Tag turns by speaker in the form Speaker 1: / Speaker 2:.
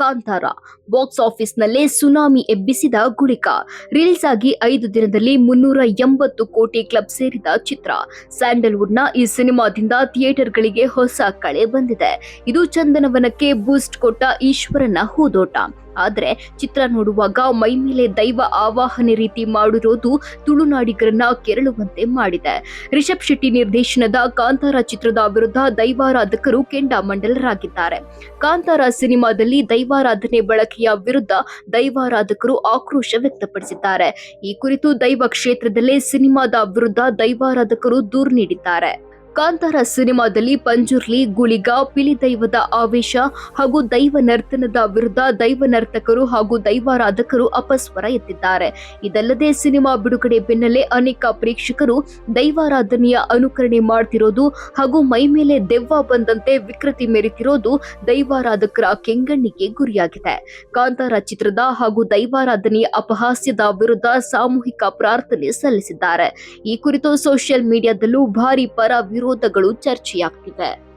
Speaker 1: Kantara box ಆಫೀಸ್ನಲ್ಲೇ tsunami ಎಬ್ಬಿಸಿದ Gulika. Release ಆಗಿ ಐದು ದಿನದಲ್ಲಿ ಮುನ್ನೂರ ಎಂಬತ್ತು ಕೋಟಿ ಕ್ಲಬ್ ಸೇರಿದ ಚಿತ್ರ. ಸ್ಯಾಂಡಲ್ವುಡ್ನ ಈ ಸಿನಿಮಾದಿಂದ ಥಿಯೇಟರ್ಗಳಿಗೆ ಹೊಸ ಕಳೆ ಬಂದಿದೆ. ಇದು ಚಂದನವನಕ್ಕೆ ಬೂಸ್ಟ್ ಕೊಟ್ಟ ಈಶ್ವರನ ಹೂದೋಟ. ಆದ್ರೆ ಚಿತ್ರ ನೋಡುವಾಗ ಮೈಮೇಲೆ ದೈವ ಆವಾಹನೆ ರೀತಿ ಮಾಡಿರೋದು ತುಳುನಾಡಿಗರನ್ನ ಕೆರಳುವಂತೆ ಮಾಡಿದೆ. ರಿಷಬ್ ಶೆಟ್ಟಿ ನಿರ್ದೇಶನದ ಕಾಂತಾರ ಚಿತ್ರದ ವಿರುದ್ಧ ದೈವಾರಾಧಕರು ಕೆಂಡಾಮಂಡಲರಾಗಿದ್ದಾರೆ. ಕಾಂತಾರ ಸಿನಿಮಾದಲ್ಲಿ ದೈವಾರಾಧನೆ ಬಳಕೆಯ ವಿರುದ್ಧ ದೈವಾರಾಧಕರು ಆಕ್ರೋಶ ವ್ಯಕ್ತಪಡಿಸಿದ್ದಾರೆ. ಈ ಕುರಿತು ದೈವ ಕ್ಷೇತ್ರದಲ್ಲೇ ಸಿನಿಮಾದ ವಿರುದ್ಧ ದೈವಾರಾಧಕರು ದೂರು ನೀಡಿದ್ದಾರೆ. ಕಾಂತಾರ ಸಿನಿಮಾದಲ್ಲಿ ಪಂಜುರ್ಲಿ ಗುಳಿಗ ಪಿಲಿ ದೈವದ ಆವೇಶ ಹಾಗೂ ದೈವ ನರ್ತನದ ವಿರುದ್ಧ ದೈವ ನರ್ತಕರು ಹಾಗೂ ದೈವಾರಾಧಕರು ಅಪಸ್ವರ ಎತ್ತಿದ್ದಾರೆ. ಇದಲ್ಲದೆ ಸಿನಿಮಾ ಬಿಡುಗಡೆ ಬೆನ್ನಲ್ಲೇ ಅನೇಕ ಪ್ರೇಕ್ಷಕರು ದೈವಾರಾಧನೆಯ ಅನುಕರಣೆ ಮಾಡ್ತಿರೋದು ಹಾಗೂ ಮೈಮೇಲೆ ದೆವ್ವ ಬಂದಂತೆ ವಿಕೃತಿ ಮೆರೆತಿರೋದು ದೈವಾರಾಧಕರ ಕೆಂಗಣ್ಣಿಗೆ ಗುರಿಯಾಗಿದೆ. ಕಾಂತಾರ ಚಿತ್ರದ ಹಾಗೂ ದೈವಾರಾಧನೆಯ ಅಪಹಾಸ್ಯದ ವಿರುದ್ಧ ಸಾಮೂಹಿಕ ಪ್ರಾರ್ಥನೆ ಸಲ್ಲಿಸಿದ್ದಾರೆ. ಈ ಕುರಿತು ಸೋಷಿಯಲ್ ಮೀಡಿಯಾದಲ್ಲೂ ಭಾರಿ ಪರ ವಿರೋಧಗಳು ಚರ್ಚೆಯಾಗ್ತಿವೆ.